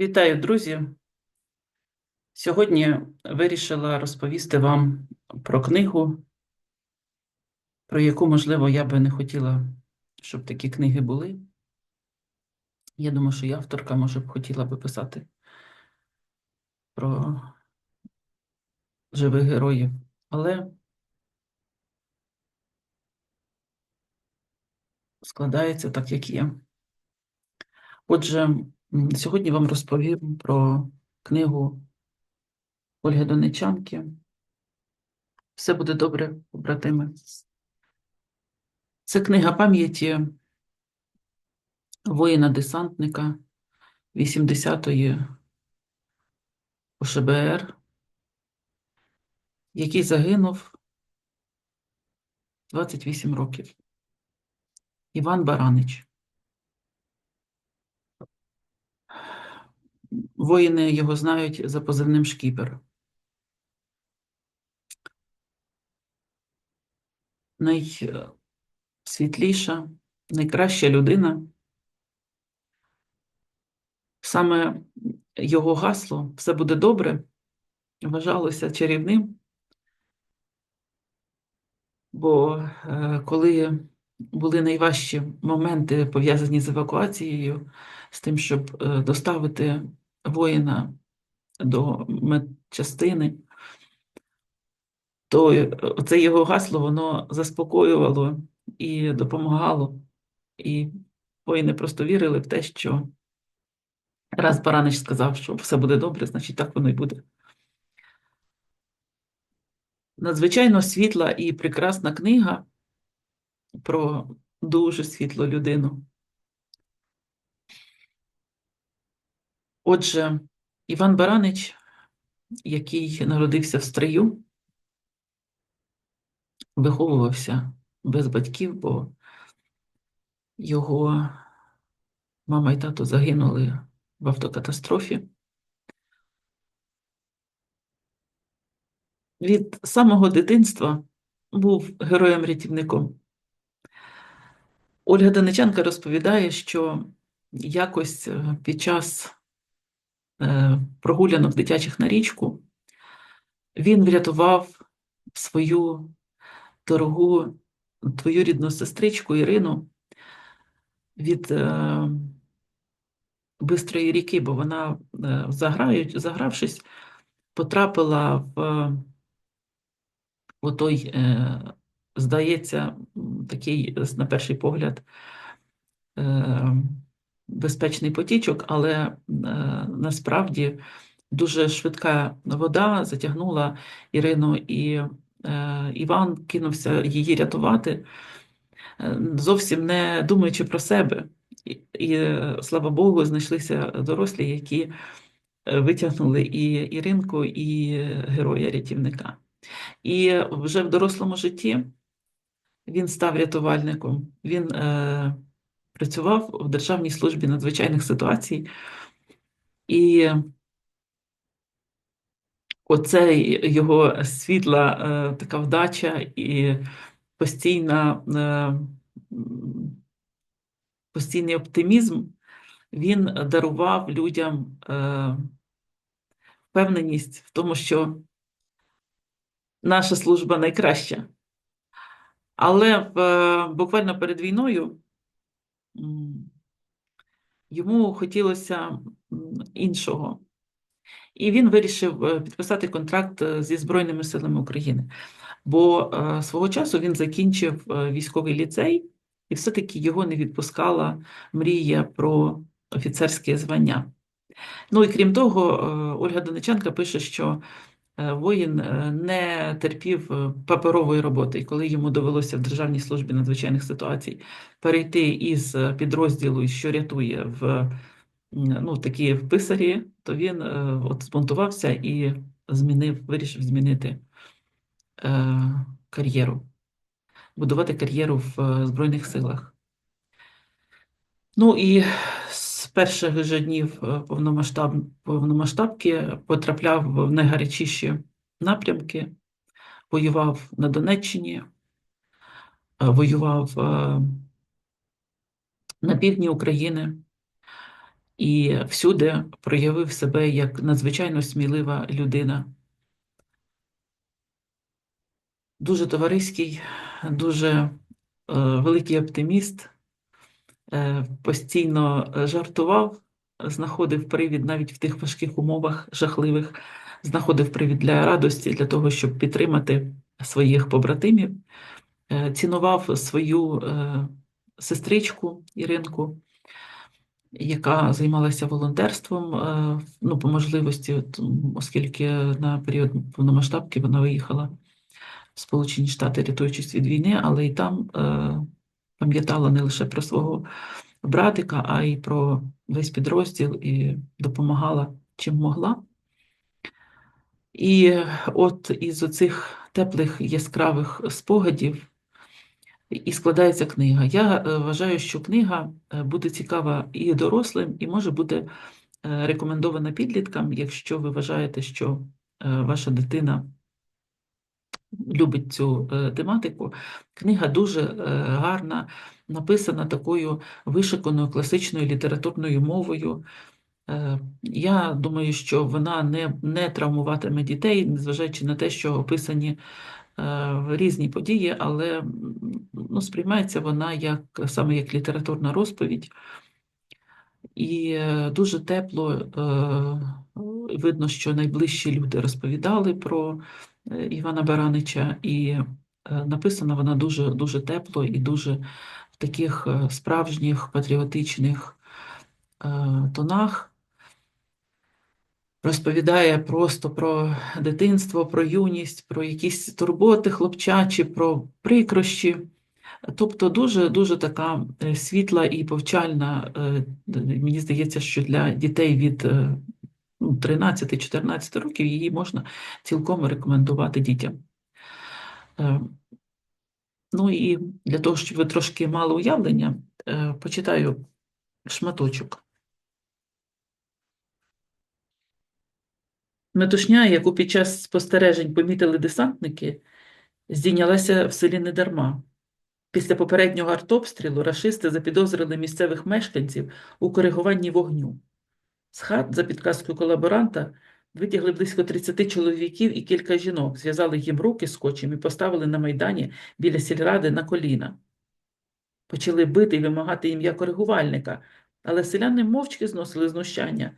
Вітаю, друзі! Сьогодні вирішила розповісти вам про книгу, про яку, можливо, я би не хотіла, щоб такі книги були. Я думаю, що і авторка, може б, хотіла би писати про живих героїв. Але складається так, як є. Отже, сьогодні вам розповім про книгу Ольги Донечанки. Все буде добре, побратими. Це книга пам'яті воїна-десантника 80-ї ОШБР, який загинув 28 років. Іван Баранич. Воїни його знають за позивним Шкіпер. Найсвітліша, найкраща людина. Саме його гасло все буде добре, вважалося чарівним, бо е, коли були найважчі моменти, пов'язані з евакуацією, з тим, щоб е, доставити воїна до медчастини, то е, це його гасло воно заспокоювало і допомагало. І воїни просто вірили в те, що раз Баранич сказав, що все буде добре, значить так воно й буде. Надзвичайно світла і прекрасна книга про дуже світлу людину. Отже, Іван Баранич, який народився в стрию, виховувався без батьків, бо його мама і тато загинули в автокатастрофі. Від самого дитинства був героєм-рятівником. Ольга Даниченка розповідає, що якось е, під час прогулянок дитячих на річку він врятував свою дорогу двоюрідну сестричку Ірину від е, бистрої ріки, бо вона, е, загравшись, потрапила в отой, е, здається, такий, е, на перший погляд, е, безпечний потічок, але е, насправді дуже швидка вода затягнула Ірину, і е, Іван кинувся її рятувати, е, зовсім не думаючи про себе. І, слава Богу, знайшлися дорослі, які витягнули і Іринку, і героя-рятівника. І вже в дорослому житті він став рятувальником. Він е, працював в Державній службі надзвичайних ситуацій. І оце його світла е, така вдача і постійна, е, постійний оптимізм, він дарував людям е, впевненість в тому, що наша служба найкраща. Але в, буквально перед війною йому хотілося іншого. І він вирішив е, підписати контракт е, зі Збройними силами України. Бо е, свого часу він закінчив військовий ліцей, і все-таки його не відпускала мрія про офіцерське звання. Ну і крім того, Ольга Донеченка пише, що воїн е, не терпів е, паперової роботи, і коли йому довелося в Державній службі надзвичайних ситуацій перейти із е, підрозділу, що рятує в ну, такі писарі, то він е, от збунтувався і змінив, вирішив змінити е, кар'єру, будувати кар'єру в е, Збройних силах. Ну і перших же днів е, повномасштаб, повномасштабки потрапляв в найгарячіші напрямки, воював на Донеччині, е, воював е, на півдні України. і всюди проявив себе як надзвичайно смілива людина. Дуже товариський, дуже великий оптиміст, постійно жартував, знаходив привід навіть в тих важких умовах жахливих, знаходив привід для радості, для того, щоб підтримати своїх побратимів, е, цінував свою е, сестричку Іринку, яка займалася волонтерством, е, ну, по можливості, оскільки на період повномасштабки вона виїхала в Сполучені Штати, рятуючись від війни, але і там е, пам'ятала не лише про свого братика, а й про весь підрозділ і допомагала чим могла. І от із оцих теплих яскравих спогадів і складається книга. Я е, вважаю, що книга е, буде цікава і дорослим, і може бути е, рекомендована підліткам, якщо ви вважаєте, що ваша дитина любить цю е, тематику. Книга дуже е, гарна, написана такою вишиканою класичною літературною мовою. Е, Я думаю, що вона не, не травмуватиме дітей, незважаючи на те, що описані різні події, але ну, сприймається вона як саме як літературна розповідь. І дуже тепло видно, що найближчі люди розповідали про Івана Баранича, і е, написана вона дуже, дуже тепло і дуже в таких е, справжніх патріотичних е, тонах. Розповідає просто про дитинство, про юність, про якісь турботи хлопчачі, про прикрощі. Тобто дуже дуже така світла і повчальна, мені здається, що для дітей від ну, 13-14 років її можна цілком рекомендувати дітям. Е, Ну і для того, щоб ви трошки мали уявлення, е, почитаю шматочок. Метушня, яку під час спостережень помітили десантники, здійнялася в селі недарма. Після попереднього артобстрілу рашисти запідозрили місцевих мешканців у коригуванні вогню. З хат, за підказкою колаборанта, витягли близько 30 чоловіків і кілька жінок, зв'язали їм руки скотчем і поставили на майдані біля сільради на коліна. Почали бити і вимагати ім'я коригувальника, але селяни мовчки зносили знущання.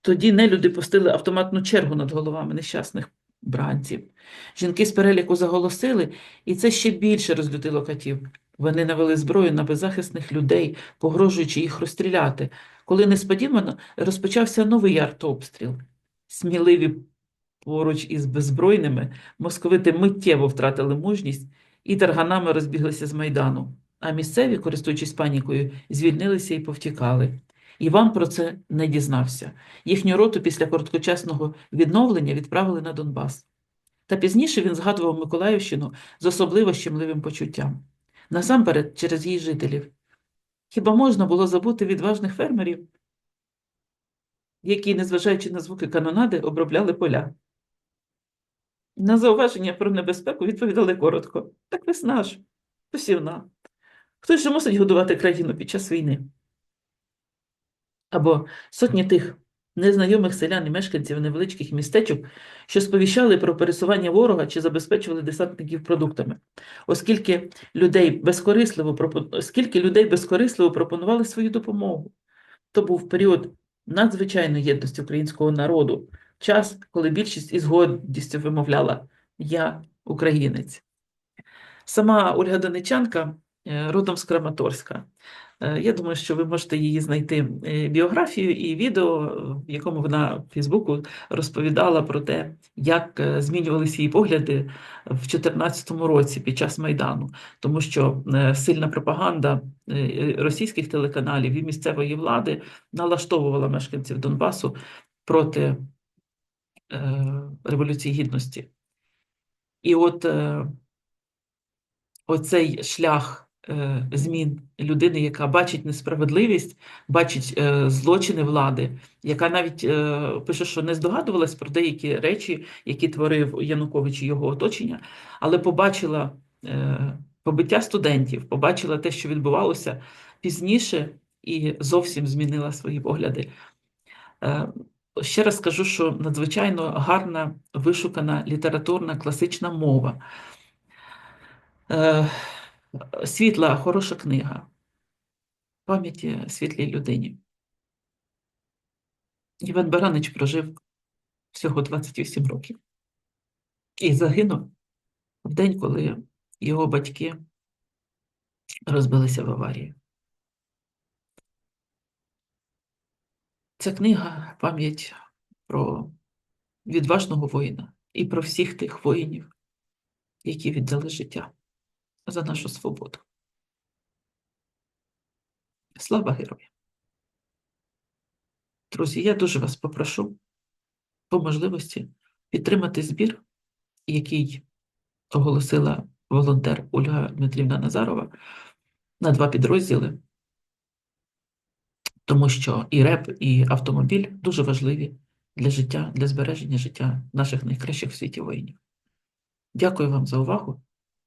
Тоді нелюди пустили автоматну чергу над головами нещасних бранців. Жінки з переліку заголосили, і це ще більше розлютило катів. Вони навели зброю на беззахисних людей, погрожуючи їх розстріляти, коли несподівано розпочався новий артобстріл. Сміливі поруч із беззбройними московити миттєво втратили мужність і тарганами розбіглися з майдану. А місцеві, користуючись панікою, звільнилися і повтікали. Іван про це не дізнався. Їхню роту після короткочасного відновлення відправили на Донбас. Та пізніше він згадував Миколаївщину з особливо щемливим почуттям. Насамперед, через її жителів. Хіба можна було забути відважних фермерів, які, незважаючи на звуки канонади, обробляли поля? На зауваження про небезпеку відповідали коротко. Так весна ж, посівна. Хтось же мусить годувати країну під час війни? Або сотні тих незнайомих селян і мешканців невеличких містечок, що сповіщали про пересування ворога чи забезпечували десантників продуктами, оскільки людей безкорисливо оскільки людей безкорисливо пропонували свою допомогу. То був період надзвичайної єдності українського народу, час, коли більшість із гордістю вимовляла Я українець. Сама Ольга Донечанка е, родом з Краматорська. Е, Я думаю, що ви можете її знайти е, біографію і відео, в якому вона в Фейсбуку розповідала про те, як е, змінювалися її погляди в 2014 році під час Майдану, тому що сильна пропаганда російських телеканалів і місцевої влади налаштовувала мешканців Донбасу проти Революції Гідності. І от оцей шлях змін людини, яка бачить несправедливість, бачить е, злочини влади, яка навіть е, пише, що не здогадувалась про деякі речі, які творив Янукович і його оточення, але побачила е, побиття студентів, побачила те, що відбувалося пізніше, і зовсім змінила свої погляди. Е, Ще раз скажу, що надзвичайно гарна, вишукана літературна класична мова. Світла, хороша книга. Пам'яті світлій людині. Іван Баранич прожив всього 28 років і загинув в день, коли його батьки розбилися в аварії. Ця книга пам'ять про відважного воїна і про всіх тих воїнів, які віддали життя за нашу свободу. Слава героям! Друзі, я дуже вас попрошу по можливості підтримати збір, який оголосила волонтер Ольга Дмитрівна Назарова на два підрозділи, тому що і РЕП, і автомобіль дуже важливі для життя, для збереження життя наших найкращих в світі воїнів. Дякую вам за увагу